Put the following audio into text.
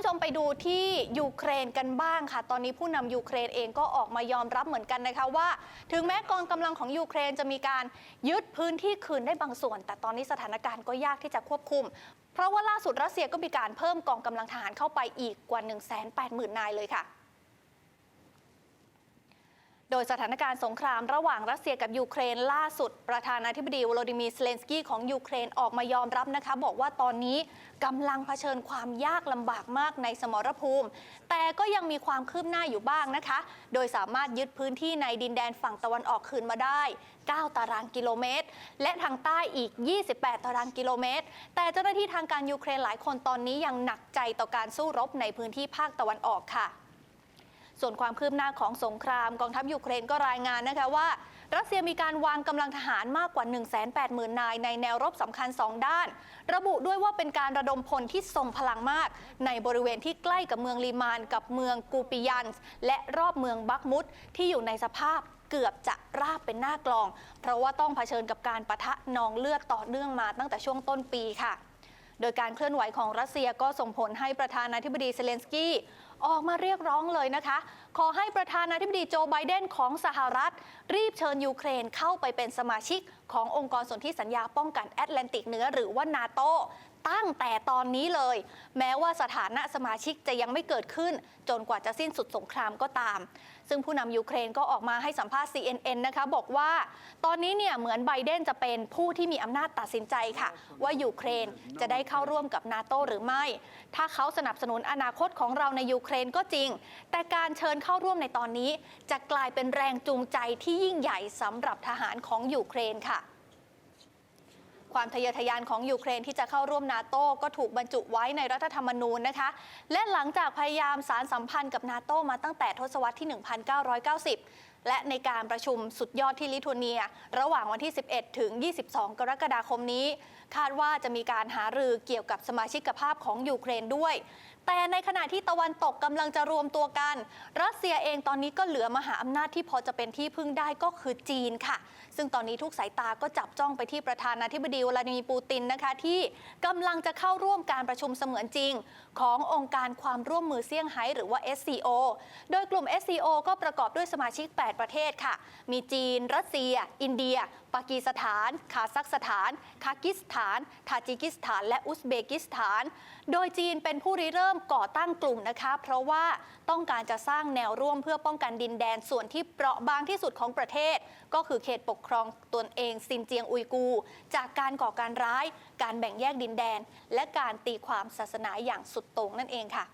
ผู้ชมไปดูที่ยูเครนกันบ้างค่ะ ตอนนี้ผู้นำยูเครนเองก็ออกมายอมรับเหมือนกันนะคะว่า ถึงแม้กองกำลังของยูเครนจะมีการยึดพื้นที่คืนได้บางส่วน แต่ตอนนี้สถานการณ์ก็ยากที่จะควบคุม เพราะว่าล่าสุดรัสเซียก็มีการเพิ่มกองกำลังทหารเข้าไปอีกกว่า 180,000นายเลยค่ะ โดยสถานการณ์สงครามระหว่างรัสเซียกับยูเครนล่าสุด ประธานาธิบดีวโลดิมีร์เซเลนสกี้ของยูเครนออกมายอมรับนะคะ บอกว่าตอนนี้กำลังเผชิญความยากลำบากมากในสมรภูมิ แต่ก็ยังมีความคืบหน้าอยู่บ้างนะคะ โดยสามารถยึดพื้นที่ในดินแดนฝั่งตะวันออกคืนมาได้ 9 ตารางกิโลเมตร และทางใต้อีก 28 ตารางกิโลเมตร แต่เจ้าหน้าที่ทางการยูเครนหลายคนตอนนี้ยังหนักใจต่อการสู้รบในพื้นที่ภาคตะวันออกค่ะ ส่วนความคืบหน้าของสงครามกองทัพยูเครนก็รายงานนะคะว่า รัสเซียมีการวางกำลังทหารมากกว่า 180,000 นายในแนวรบสำคัญ 2 ด้าน ระบุด้วยว่าเป็นการระดมพลที่ทรงพลังมาก ในบริเวณที่ใกล้กับเมืองลีมานกับเมืองกูปิยันส์และรอบเมืองบักมุดที่อยู่ในสภาพเกือบจะราบเป็นหน้ากลอง เพราะว่าต้องเผชิญกับการปะทะนองเลือดต่อเนื่องมาตั้งแต่ช่วงต้นปีค่ะ โดยการเคลื่อนไหวของรัสเซียก็ส่งผลให้ประธานาธิบดีเซเลนสกี้ ออกมาเรียกร้องเลยนะคะ ขอให้ประธานาธิบดีโจไบเดนของสหรัฐ รีบเชิญยูเครนเข้าไปเป็นสมาชิกขององค์กรสนธิสัญญาป้องกันแอตแลนติกเหนือหรือว่านาโตตั้งแต่ตอนนี้เลย แม้ว่าสถานะสมาชิกจะยังไม่เกิดขึ้น จนกว่าจะสิ้นสุดสงครามก็ตาม ซึ่งผู้นำยูเครนก็ออกมาให้สัมภาษณ์ CNN นะคะบอกว่า ตอนนี้เนี่ยเหมือนไบเดนจะเป็นผู้ที่มีอำนาจตัดสินใจค่ะ ว่ายูเครนจะได้เข้าร่วมกับนาโตหรือไม่ ถ้าเขาสนับสนุนอนาคตของเราในยูเครนก็จริง แต่การเชิญเข้าร่วมในตอนนี้ จะกลายเป็นแรงจูงใจที่ยิ่งใหญ่สำหรับทหารของยูเครนค่ะความทะเยอทะยานของยูเครนที่จะเข้าร่วมนาโต้ก็ถูกบรรจุไว้ในรัฐธรรมนูญนะคะ และหลังจากพยายามสารสัมพันธ์กับนาโต้มาตั้งแต่ทศวรรษที่ 1990 และในการประชุมสุดยอดที่ลิทัวเนีย ระหว่างวันที่ 11 ถึง 22 กรกฎาคมนี้ คาดว่าจะมีการหารือเกี่ยวกับสมาชิกภาพของยูเครนด้วยแต่ในขณะที่ตะวันตกกำลังจะรวมตัวกัน รัสเซียเองตอนนี้ก็เหลือมหาอำนาจที่พอจะเป็นที่พึ่งได้ก็คือจีนค่ะ ซึ่งตอนนี้ทุกสายตาก็จับจ้องไปที่ประธานาธิบดีวลาดิมีร์ปูตินนะคะที่กำลังจะเข้าร่วมการประชุมเสมือนจริง ขององค์การความร่วมมือเซี่ยงไฮ้หรือว่า SCO โดยกลุ่ม SCO ก็ประกอบด้วยสมาชิก 8 ประเทศค่ะ มีจีน รัสเซีย อินเดีย ปากีสถาน คาซัคสถาน คากิสถาน ทาจิกิสถาน และอุซเบกิสถาน โดยจีนเป็นผู้ริเริ่มก่อตั้งกลุ่มนะคะ เพราะว่าต้องการจะสร้างแนวร่วมเพื่อป้องกันดินแดนส่วนที่เปราะบางที่สุดของประเทศ ก็คือเขตปกครองตนเองซินเจียงอุยกู จากการก่อการร้าย การแบ่งแยกดินแดน และการตีความศาสนาอย่างสุดโต่งนั่นเองค่ะ